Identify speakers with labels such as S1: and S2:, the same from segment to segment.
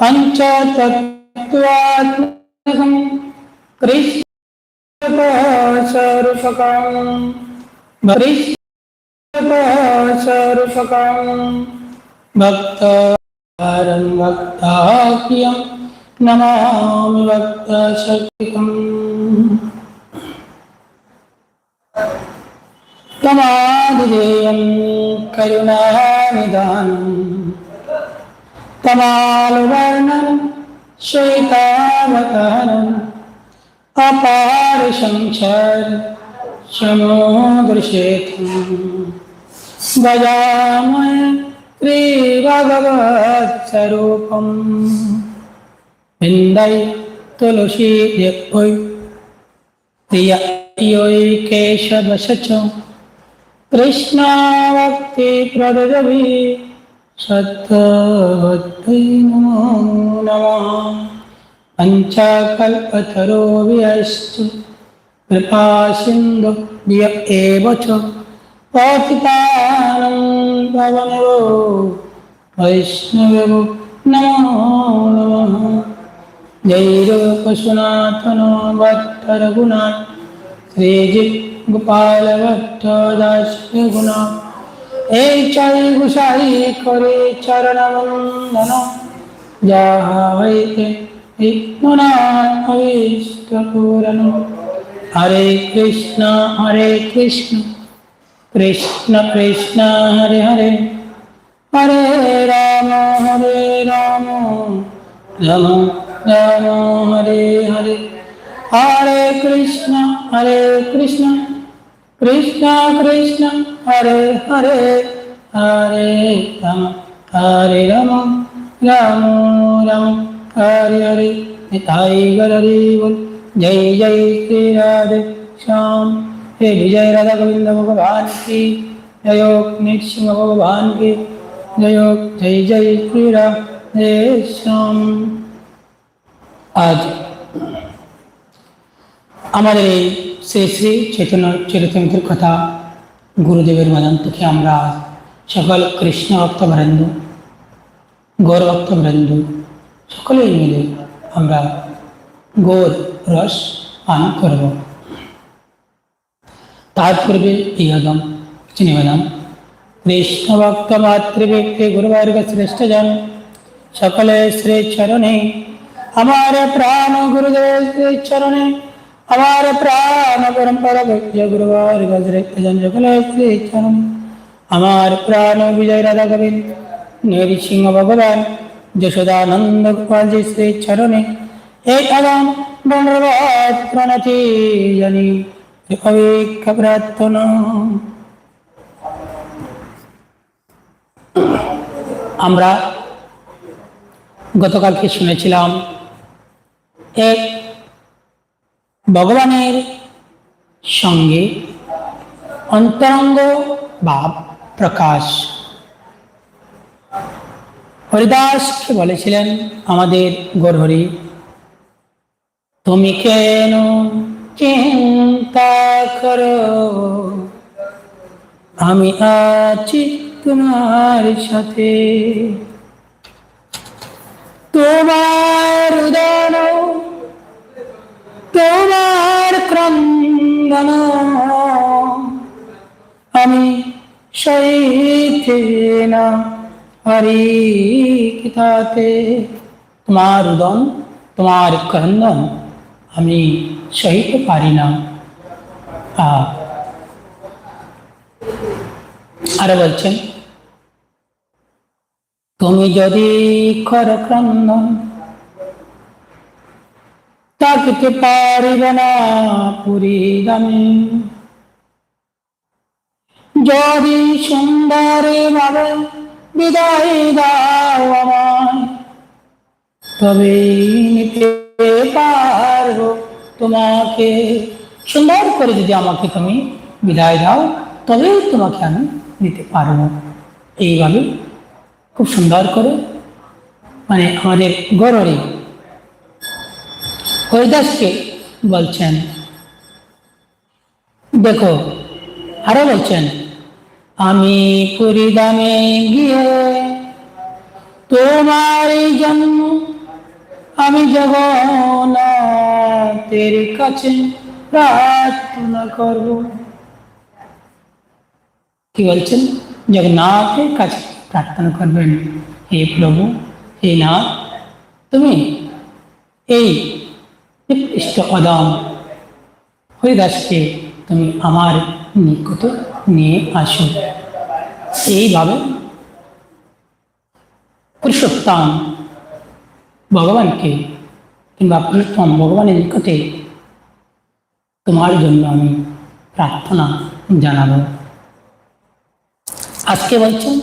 S1: പഞ്ചതത്വാത്മകം കൃഷ്ണപാശാരുഷകം കൃഷ്ണപാശാരുഷകം ഭക്താരം ഭക്താഖ്യം നമാമി ഭക്തശക്തികം തമാതിരേയം കരുണാനിദാനം तमालवर्णं श्वेतावतारम् अपार संसार समो दृश्येथम् गजामय श्रीभगवत्स्वरूपम् विन्दै तुलसी देवै प्रिय योयि केशवशच कृष्णावक्ति प्रदवी सत्तवत्तै नमो नमः पञ्चाकल्पतरो व्यस्तु कृपासिन्धुभ्य एव च पातितानं भवनरो वैष्णवो नमो नमः जैरपशुनाथनो भट्टरघुना श्रीजित् गोपालभट्टदास्य गुणा এই চাই গুসাই করে চরণবন্দন যাহা হইতে ইত্যনাভীষ্টপূরণ হরে কৃষ্ণ হরে কৃষ্ণ কৃষ্ণ কৃষ্ণ হরে হরে হরে রাম হরে রাম রাম রাম হরে হরে हरे कृष्ण हरे कृष्ण कृष्ण कृष्ण হরে হরে হরে রাম হরে রাম রাম রাম হরে হরে নিতাই গরি বল জয় জয় শ্রী রাধে শ্যাম हे विजय राधा गोविंद भगवान की जयो नृसिंह भगवान की जयो जय जय श्री राधे श्याम
S2: আজ আমাদের এই শ্রী শ্রী চৈতন্য চরিতমিত্র কথা গুরুদেবের বদন থেকে আমরা সকল কৃষ্ণ ভক্তবৃন্দ গৌর ভক্তবৃন্দ সকলেই মিলে আমরা গৌর রস পান করব তার পূর্বে ইহদম নিবেদন কৃষ্ণ ভক্ত মাতৃ মাতৃব্যক্তি গুরুবর্গ জন সকলে শ্রী চরণে আমার প্রাণ গুরুদেব শ্রী চরণে అవార ప్రాణ పరంపర విజయ గురువారి వజ్రకలం আমার প্রাণ বিজয় রাধা গোবিন্দ নৃসিংহ ভগবান যশোদানন্দ গোপাল জি শ্রী চরণে হে আগাম দণ্ডবাদ প্রণতি জানি অভিক্ষ প্রার্থনা আমরা গতকালকে শুনেছিলাম এক ভগবানের সঙ্গে অন্তরঙ্গ ভাব প্রকাশ হরিদাসকে বলেছিলেন আমাদের গরহরি তুমি কেন চিন্তা করো আমি আছি তোমার সাথে তোমার উদাহরণ তোমার ক্রন্দনা আমি সইতে না পারি তোমার উদন তোমার ক্রন্দন আমি সহিতে পারি না আরো বলছেন তুমি যদি কর ক্রন্দন থাকিতে পারিব না পুরীদামে যদি সুন্দরী ভাবে বিদায় দাও আমায় তবে নিতে পারব তোমাকে সুন্দর করে যদি আমাকে তুমি বিদায় দাও তবে তোমাকে আমি নিতে পারব এইভাবে খুব সুন্দর করে মানে আমাদের গৌরী কৈদাসকে বলছেন দেখো আরো বলছেন আমি পুরীদামে গিয়ে তোমার জন্ম আমি যাব না তের কাছে প্রার্থনা করব কি বলছেন জগন্নাথের কাছে প্রার্থনা করবেন হে প্রভু হে নাথ তুমি এই ইষ্টকদম হরিদাসকে তুমি আমার নিকট নিয়ে আসো এইভাবে পুরুষোত্তম ভগবানকে কিংবা পুরুষোত্তম ভগবানের নিকটে তোমার জন্য আমি প্রার্থনা জানাব আজকে বলছেন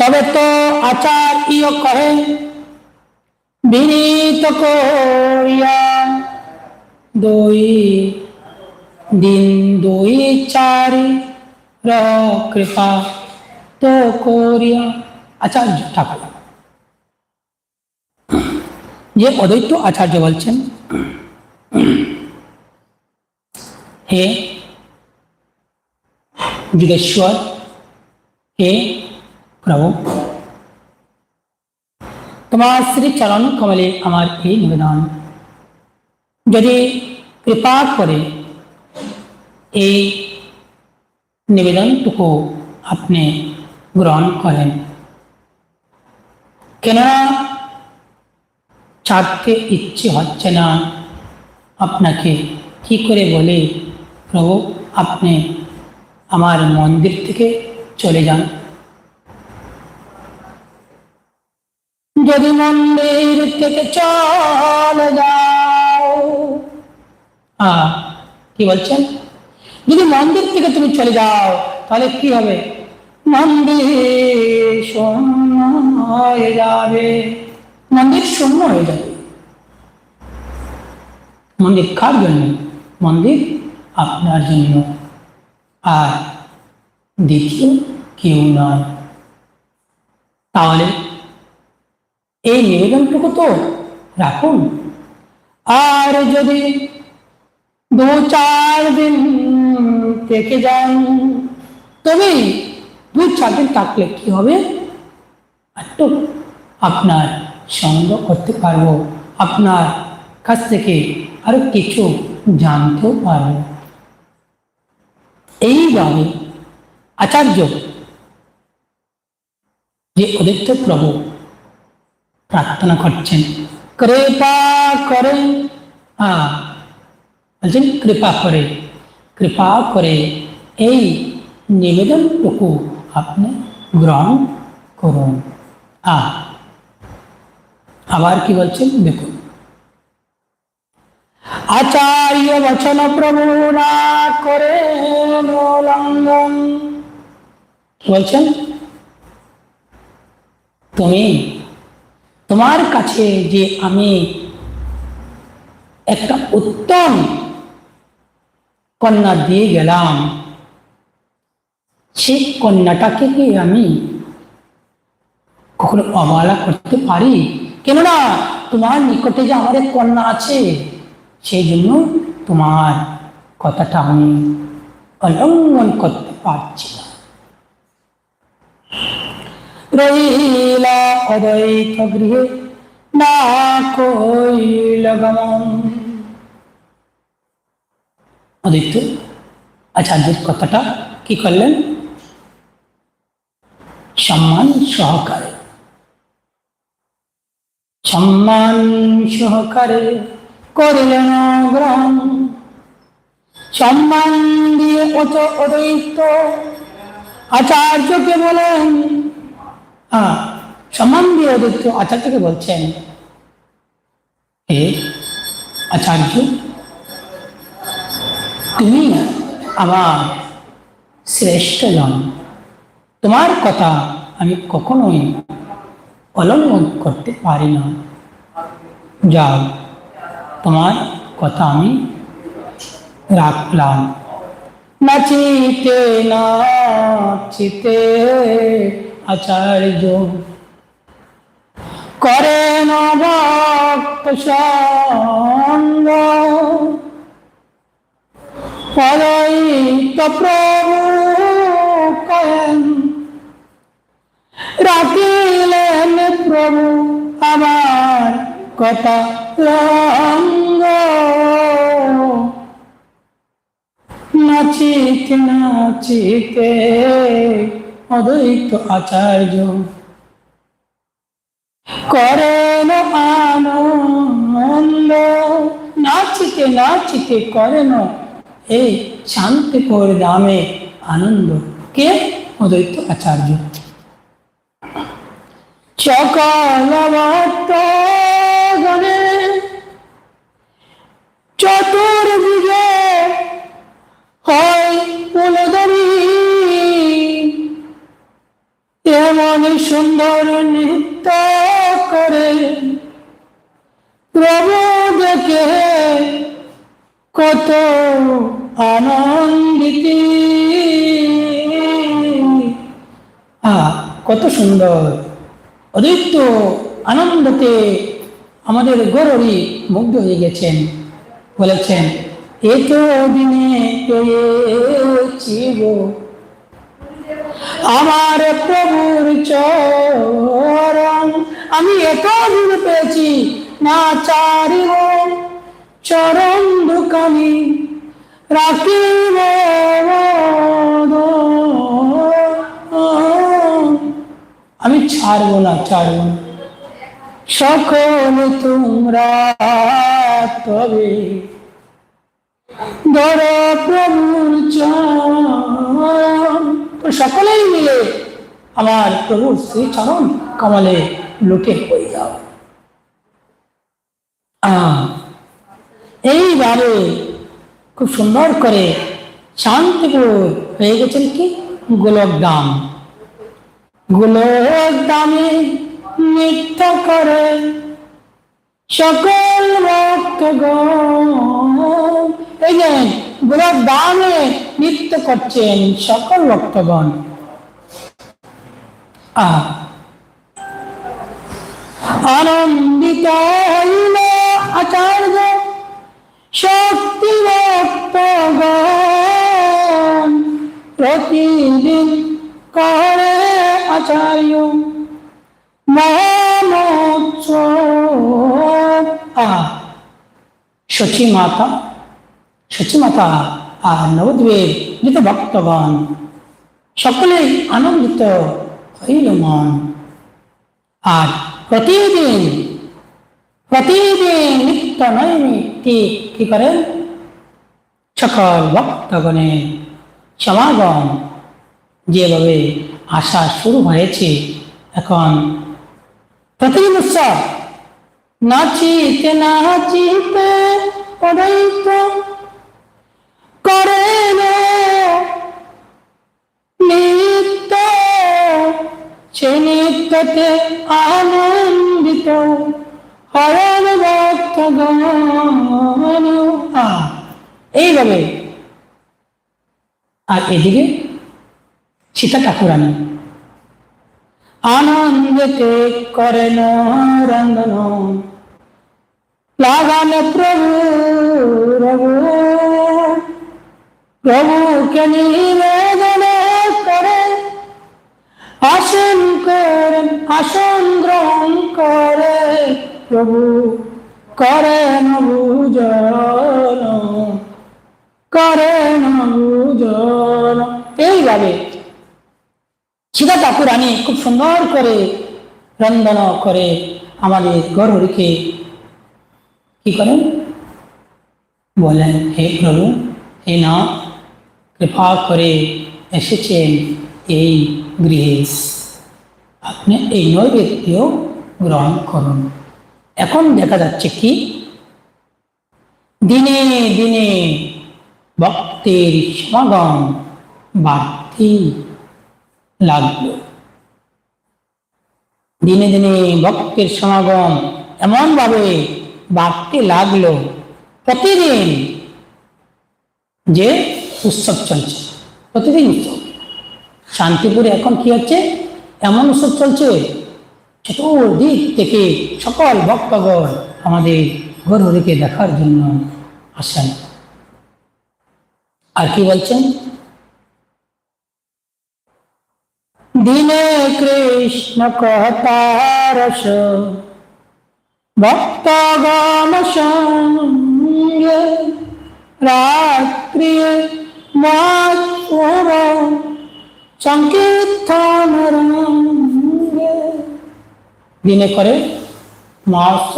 S2: তবে তো আচার ইয় কহে বিনীত করিয়া দুই দিন দুই চারি র কৃপা তো করিয়া আচার্য ঠাকুর যে অদ্বৈত আচার্য বলছেন হে যুগেশ্বর হে প্রভু তোমার শ্রী চরণ কমলে আমার এই নিবেদন যদি কৃপা করে এই নিবেদনটুকু আপনি গ্রহণ করেন কেননা ছাড়তে ইচ্ছে হচ্ছে না আপনাকে কি করে বলে প্রভু আপনি আমার মন্দির থেকে চলে যান যদি মন্দির থেকে চলে যাও হ্যাঁ কি বলছেন যদি মন্দির থেকে তুমি চলে যাও তাহলে কি হবে মন্দির শূন্য হয়ে যাবে মন্দির শূন্য হয়ে যাবে মন্দির কার জন্য মন্দির আপনার জন্য আর দ্বিতীয় কেউ নয় তাহলে এই নিবেদনটুকু তো রাখুন আর যদি দু চার দিন থেকে যান তবে দু চার দিন থাকলে কি হবে একটু আপনার সংগ্রহ করতে পারবো আপনার কাছ থেকে আরো কিছু জানতেও পারব এইভাবে আচার্য যে অদিত্য প্রভু প্রার্থনা করছেন কৃপা করে হ্যাঁ বলছেন কৃপা করে কৃপা করে এই নিবেদনটুকু আপনি গ্রহণ করুন আ আবার কি বলছেন দেখুন আচার্য বচন প্রভু না করে লঙ্ঘন বলছেন তুমি তোমার কাছে যে আমি একটা উত্তম কন্যা দিয়ে গেলাম সেই কন্যাটাকে কি আমি কখনো অবহেলা করতে পারি কেননা তোমার নিকটে যে আমার কন্যা আছে সেই জন্য তোমার কথাটা আমি অলঙ্ঘন করতে পারছি না রইলা অদৈক গৃহে না কইল গমন অদিত্য আচার্যের কথাটা কি করলেন সম্মান সহকারে সম্মান সহকারে করলেন গ্রহণ সম্মান দিয়ে অত অদৈত্য আচার্যকে বলেন সম্মান আচার্যকে বলছেন হে আচার্য তুমি আমার শ্রেষ্ঠ জন তোমার কথা আমি কখনোই অবলম্বন করতে পারি না যাও তোমার কথা আমি রাখলাম না চিতে না চিতে আচার্য করে সঙ্গ প্রভু কয়েন রাখিলেন প্রভু আমার কথা রঙ্গ নাচিত নাচিতে অদ্বৈত আচার্য করেন আনন্দ নাচিতে নাচিতে করেন এই শান্তিপুর ধামে আনন্দ কে অদ্বৈত আচার্য চকলবা সুন্দর অদৈত আনন্দতে আমাদের গৌরবী মুগ্ধ হয়ে গেছেন বলেছেন এত দিনে আমার প্রভুর চরণ আমি এত দিন পেয়েছি না চারি চরণ দোকানি রাখিব আমি ছাড়ব না ছাড়ব না সকল তোমরা তবে ধর প্রভুর সকলেই মিলে আমার প্রভুর শ্রী চরণ কমলে লোকে হয়ে যাও এইভাবে খুব সুন্দর করে শান্তিপুর হয়ে গেছেন কি গোলকধাম গোলক দামি মিথ্যা করে সকল ভক্তগণ এই যে গোলক দামে নৃত্য করছেন সকল ভক্তগণ আহ আনন্দিত হইল আচার্য চায়ুম আ শচী মাতা শচী মাতা আর নবদ্বীপ নিত ভক্তগণ সকলেই আনন্দিত হইল মন আর প্রতিদিন প্রতিদিন নিত্য নৈমিত্তি কি করেন সকল ভক্তগণের সমাগম যেভাবে আসা শুরু হয়েছে এখন নাচিতে নাচিতে করে নিত্য সে নিত্যতে আনন্দিত এইভাবে আর এদিকে সীতা ঠাকুরানী আনন্দকে করেন রঙ্গন লাগান প্রভু রঘু প্রভুকে নিবেদন করে আসন করে আসন গ্রহণ করে প্রভু করে ভূজন করে ভূজন এইভাবে সীতা ঠাকুর খুব সুন্দর করে রন্ধন করে আমাদের গরুরকে কি করেন বলেন হে প্রভু হে না কৃপা করে এসেছেন এই গৃহে আপনি এই নৈবেদ্য গ্রহণ করুন এখন দেখা যাচ্ছে কি দিনে দিনে ভক্তির সমাগম বাড়তি লাগলো দিনে দিনে ভক্তের সমাগম এমনভাবে বাড়তে লাগলো প্রতিদিন যে উৎসব চলছে প্রতিদিন উৎসব শান্তিপুরে এখন কি হচ্ছে এমন উৎসব চলছে চতুর্দিক থেকে সকল ভক্তগণ আমাদের হরিকে দেখার জন্য আসেন আর কি বলছেন দিনে কৃষ্ণ কহতারস ভক্ত রাত্রি মাত্র সংকীর্তন দিনে করে মাস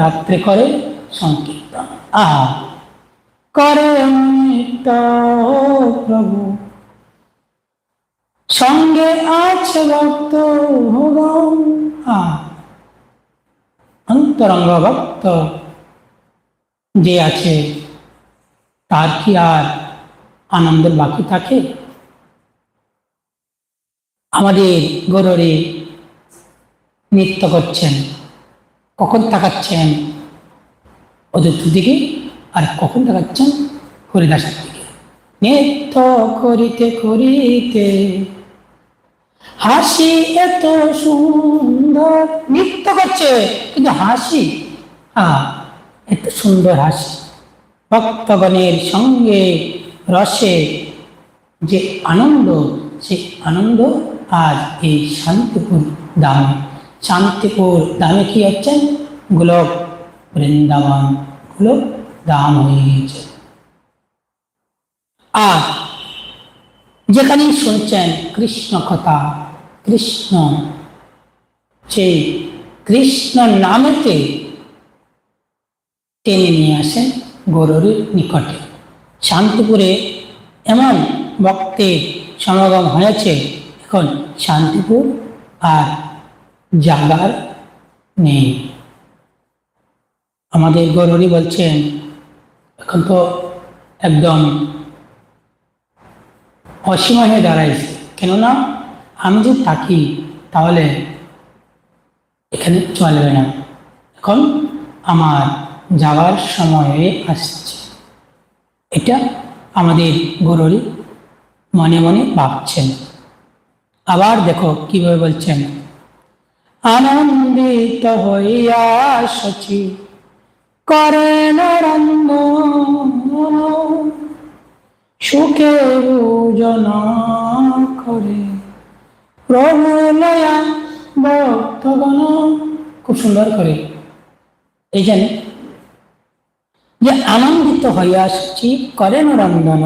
S2: রাত্রে করে সংকীর্তন আহ করে প্রভু ভক্তরং অন্তরঙ্গ ভক্ত যে আছে তার কি আর আনন্দের বাকি থাকে আমাদের গররে নৃত্য করছেন কখন তাকাচ্ছেন অযুদ্ধ দিকে আর কখন তাকাচ্ছেন হরিদাসের দিকে নৃত্য করিতে করিতে হাসি এত সুন্দর নৃত্য করছে কিন্তু হাসি আ এত সুন্দর হাসি ভক্তগণের সঙ্গে রসে যে আনন্দ সে আনন্দ আজ এই শান্তিপুর দাম শান্তিপুর দামে কি হচ্ছেন গোলক বৃন্দাবন গোলক দাম হয়ে গিয়েছে আর যেখানেই শুনছেন কৃষ্ণ কথা কৃষ্ণ সেই কৃষ্ণ নামতে টেনে নিয়ে আসেন গরুর নিকটে শান্তিপুরে এমন ভক্তের সমাগম হয়েছে এখন শান্তিপুর আর জাগার নেই আমাদের গরুরি বলছেন এখন তো একদম অসীমা হয়ে দাঁড়াইছে কেননা আমি যদি থাকি তাহলে এখানে চলবে না এখন আমার যাওয়ার সময়ে আসছে এটা আমাদের গরুরি মনে মনে ভাবছেন আবার দেখো কিভাবে বলছেন আনন্দিত হইয়া করেন সুখে ভোজন করেন ভক্তগণ খুব সুন্দর করে এই যেন যে আনন্দিত হইয়া সচি করেন রন্ধন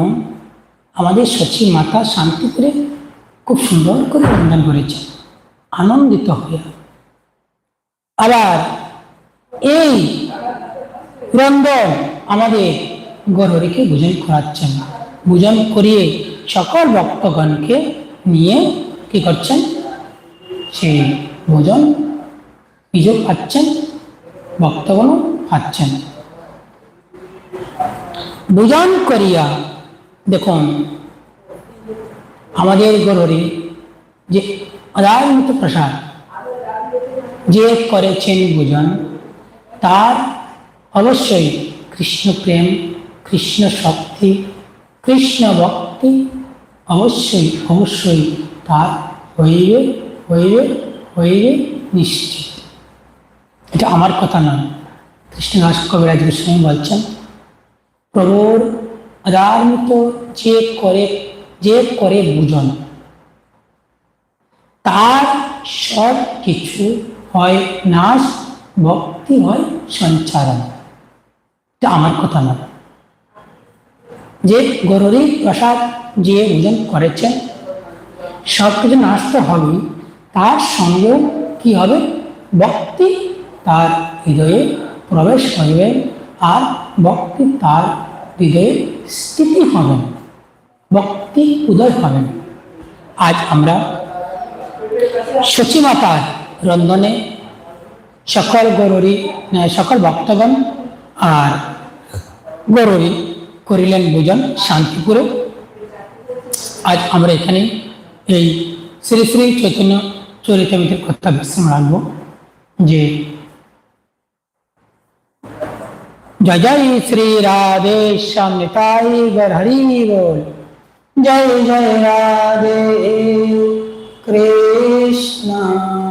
S2: আমাদের সচি মাতা শান্তি করে খুব সুন্দর করে রন্ধন করেছে আনন্দিত হইয়া আবার এই রন্ধন আমাদের গরিকে ভোজন করাচ্ছেন ভোজন করিয়ে সকল ভক্তগণকে নিয়ে কি করছেন সেই ভোজন পিজো খাচ্ছেন ভক্তগণও খাচ্ছেন ভোজন করিয়া দেখুন আমাদের গরুরে যে আদার প্রসাদ যে করেছেন ভোজন তার অবশ্যই কৃষ্ণ প্রেম কৃষ্ণ শক্তি কৃষ্ণ ভক্তি অবশ্যই অবশ্যই আর হইবে হইবে হইবে নিশ্চিত এটা আমার কথা নয় কৃষ্ণদাস কবিরাজ গোস্বামী বলছেন প্রভুর রার মতো যে করে যে করে বুঝন তার সব কিছু হয় নাশ ভক্তি হয় সঞ্চারণ এটা আমার কথা নয় যে গরুরই প্রসাদ যে ভোজন করেছেন সব কিছু নাচতে হবে তার সঙ্গে কি হবে ভক্তি তার হৃদয়ে প্রবেশ করবে আর ভক্তি তার হৃদয়ে স্থিতি হবে ভক্তি উদয় হবে আজ আমরা সচিমাতার রন্ধনে সকল গরুরই সকল ভক্তগণ আর গরুরই করিলেন দুজন শান্তিপুরে আজ আমরা এখানে এই শ্রী শ্রী চৈতন্য চরিতামিতের কথা বিশ্রাম রাখবো যে জয় জয় শ্রী রাধে নিতাই গর হরি বল জয় জয় রাধে কৃষ্ণ